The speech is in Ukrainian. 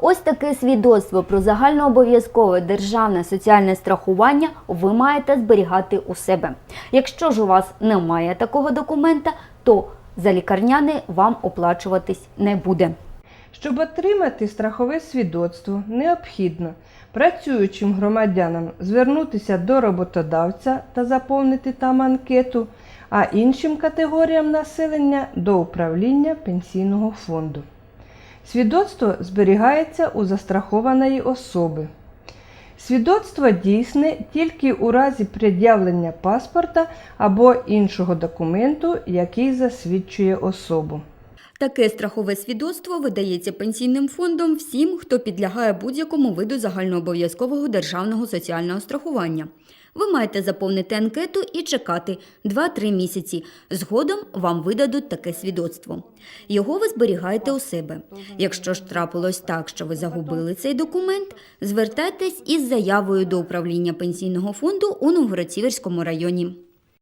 Ось таке свідоцтво про загальнообов'язкове державне соціальне страхування ви маєте зберігати у себе. Якщо ж у вас немає такого документа, то за лікарняне вам оплачуватись не буде. Щоб отримати страхове свідоцтво, необхідно працюючим громадянам звернутися до роботодавця та заповнити там анкету, а іншим категоріям населення до управління пенсійного фонду. Свідоцтво зберігається у застрахованої особи. Свідоцтво дійсне тільки у разі пред'явлення паспорта або іншого документу, який засвідчує особу. Таке страхове свідоцтво видається пенсійним фондом всім, хто підлягає будь-якому виду загальнообов'язкового державного соціального страхування. Ви маєте заповнити анкету і чекати 2-3 місяці. Згодом вам видадуть таке свідоцтво. Його ви зберігаєте у себе. Якщо ж трапилось так, що ви загубили цей документ, звертайтесь із заявою до управління пенсійного фонду у Новгород-Сіверському районі.